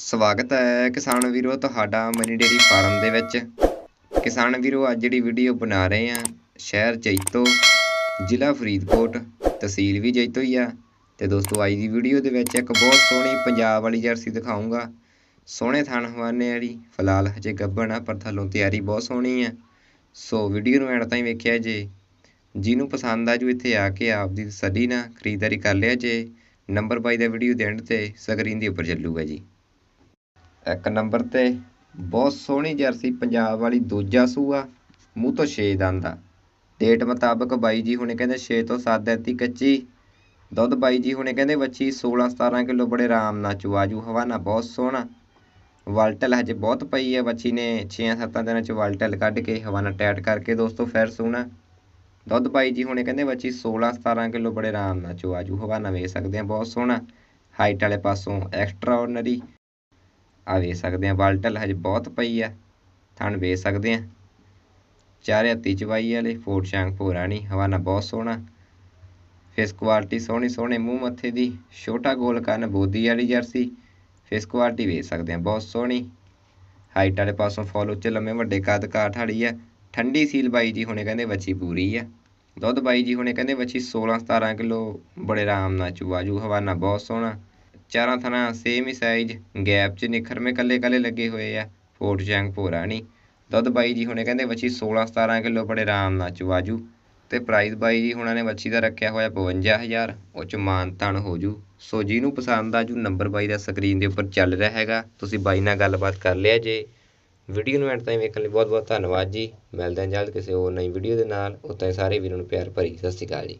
ਸਵਾਗਤ ਹੈ ਕਿਸਾਨ ਵੀਰੋ ਤੁਹਾਡਾ ਮਨੀ ਡੇਰੀ ਫਾਰਮ ਦੇ ਵਿੱਚ। ਕਿਸਾਨ ਵੀਰੋ, ਅੱਜ ਜਿਹੜੀ ਵੀਡੀਓ ਬਣਾ ਰਹੇ ਆ ਸ਼ਹਿਰ ਜੈਤੋ, ਜ਼ਿਲ੍ਹਾ ਫਰੀਦਕੋਟ, ਤਹਿਸੀਲ ਵੀ ਜੈਤੋ ਹੀ ਆ। ਤੇ ਦੋਸਤੋ, ਅੱਜ ਦੀ ਵੀਡੀਓ ਦੇ ਵਿੱਚ ਇੱਕ ਬਹੁਤ ਸੋਹਣੀ ਪੰਜਾਬ ਵਾਲੀ ਜਰਸੀ ਦਿਖਾਉਂਗਾ ਸੋਹਣੇ ਥਣ ਹਵਾਨੇ ਵਾਲੀ, ਫਿਲਹਾਲ ਹਜੇ ਗੱਭਣ ਆ, ਪਰ ਥੱਲੋਂ ਤਿਆਰੀ ਬਹੁਤ ਸੋਹਣੀ ਆ। ਸੋ ਵੀਡੀਓ ਨੂੰ ਐਂਡ ਤਾਈਂ ਵੇਖਿਆ ਜੇ। ਜਿਹਨੂੰ ਪਸੰਦ ਆ, ਜੂ ਇੱਥੇ ਆ ਕੇ ਆਪਦੀ ਤਸੱਲੀ ਨਾਲ ਖਰੀਦਦਾਰੀ ਕਰ ਲਿਆ ਜੇ, ਨੰਬਰ ਬਾਈ ਦਾ ਵੀਡੀਓ ਦੇ ਐਂਡ ਤੇ ਸਕਰੀਨ ਦੇ ਉੱਪਰ ਚੱਲੂਗਾ ਜੀ। ਇੱਕ ਨੰਬਰ ਤੇ, ਬਹੁਤ ਸੋਹਣੀ ਜਰਸੀ ਪੰਜਾਬ ਵਾਲੀ ਦੂਜਾ ਸੂਆ, ਮੂੰਹ ਤੋਂ ਛੇ ਦੰਦ ਆ। ਡੇਟ ਮੁਤਾਬਕ ਬਾਈ ਜੀ ਹੁਣੇ ਕਹਿੰਦੇ 6 ਤੋਂ 7 ਐਤੀ ਕੱਚੀ। ਦੁੱਧ ਬਾਈ ਜੀ ਹੁਣੇ ਕਹਿੰਦੇ ਵੱਛੀ 16 17 ਕਿਲੋ ਬੜੇ ਆਰਾਮ ਨਾਲ ਚਵਾਜੂ ਹਵਾਨਾ ਬਹੁਤ ਸੋਹਣਾ। ਵਲਟਲ ਹਜੇ ਬਹੁਤ ਪਈ ਹੈ ਵੱਛੀ ਨੇ 6-7 ਦਿਨਾਂ ਚ ਵਲਟਲ ਕੱਢ ਕੇ ਹਵਾਨਾ ਟੈਟ ਕਰਕੇ ਦੋਸਤੋ ਫਿਰ ਸੋਹਣਾ ਦੁੱਧ ਬਾਈ ਜੀ ਹੁਣੇ ਕਹਿੰਦੇ ਵੱਛੀ 16 17 ਕਿਲੋ ਬੜੇ ਆਰਾਮ ਨਾਲ ਚਵਾਜੂ ਹਵਾਨਾ ਵੇਖ ਸਕਦੇ ਆ, ਬਹੁਤ ਸੋਹਣਾ। ਹਾਈਟ ਵਾਲੇ ਪਾਸੋਂ ਐਕਸਟਰਾ ਆਰਡਨਰੀ ਆ ਵੇਖ ਸਕਦੇ ਆ ਬਾਲਟਲ ਹਜੇ ਬਹੁਤ ਪਈ ਆ, ਥਣ ਵੇਖ ਸਕਦੇ ਆ ਚਾਰੇ ਹੱਤੀ ਚਵਾਈ ਵਾਲੇ ਫੋਟ ਸ਼ਾਂਗ ਭੋਰਾ ਨਹੀਂ, ਹਵਾਨਾ ਬਹੁਤ ਸੋਹਣਾ। ਫੇਸ ਕੁਆਲਿਟੀ ਸੋਹਣੀ ਸੋਹਣੇ, ਮੂੰਹ ਮੱਥੇ ਦੀ, ਛੋਟਾ ਗੋਲ ਕੰਨ ਬੋਦੀ ਵਾਲੀ ਜਰਸੀ। ਫੇਸ ਕੁਆਲਿਟੀ ਵੇਖ ਸਕਦੇ ਆ ਬਹੁਤ ਸੋਹਣੀ। ਹਾਈਟ ਵਾਲੇ ਪਾਸੋਂ ਫੋਲੋ ਚ ਲੰਮੇ ਵੱਡੇ ਕੱਦ ਕਾਠ ਵਾਲੀ ਆ। ਠੰਡੀ ਸੀਲ ਬਾਈ ਜੀ ਹੁਣੇ ਕਹਿੰਦੇ ਵੱਛੀ ਪੂਰੀ ਆ। ਦੁੱਧ ਬਾਈ ਜੀ ਹੁਣੇ ਕਹਿੰਦੇ ਵੱਛੀ 16 17 ਕਿਲੋ ਬੜੇ ਆਰਾਮ ਨਾਲ ਚੂਆ ਜੂ, ਹਵਾਨਾ ਬਹੁਤ ਸੋਹਣਾ। ਚਾਰਾਂ ਥਾਂ ਸੇਮ ਹੀ ਸਾਈਜ਼ ਗੈਪ 'ਚ ਨਿਖਰਵੇਂ ਕੱਲੇ ਕੱਲੇ ਲੱਗੇ ਹੋਏ ਆ, ਫੋਰਟ ਜੰਗ ਭੋਰਾ ਨਹੀਂ ਦੁੱਧ ਬਾਈ ਜੀ ਹੁਣੇ ਕਹਿੰਦੇ ਵੱਛੀ 16 17 ਕਿਲੋ ਬੜੇ ਆਰਾਮ ਨਾਲ ਚਵਾਜੂ ਤੇ ਪ੍ਰਾਈਸ ਬਾਈ ਜੀ ਹੁਣਾਂ ਨੇ ਵੱਛੀ ਦਾ ਰੱਖਿਆ ਹੋਇਆ 52000 ਉਹ ਚ ਮਾਨ ਤਾਨ ਹੋ ਜੂ ਸੋ ਜਿਹਨੂੰ ਪਸੰਦ ਆ ਜੂ ਨੰਬਰ ਬਾਈ ਦਾ ਸਕਰੀਨ ਦੇ ਉੱਪਰ ਚੱਲ ਰਿਹਾ ਹੈਗਾ, ਤੁਸੀਂ ਬਾਈ ਨਾਲ ਗੱਲਬਾਤ ਕਰ ਲਿਆ ਜੇ। ਵੀਡੀਓ ਨੂੰ ਐਂਡ ਤਾਈਂ ਵੇਖਣ ਲਈ ਬਹੁਤ ਬਹੁਤ ਧੰਨਵਾਦ ਜੀ। ਮਿਲਦੇ ਹਾਂ ਜਲਦ ਕਿਸੇ ਹੋਰ ਨਈ ਵੀਡੀਓ ਦੇ ਨਾਲ। ਉਤਾਂ ਸਾਰੇ ਵੀਰਾਂ ਨੂੰ ਪਿਆਰ ਭਰੀ, ਸਤਿ ਸ਼੍ਰੀ ਅਕਾਲ ਜੀ।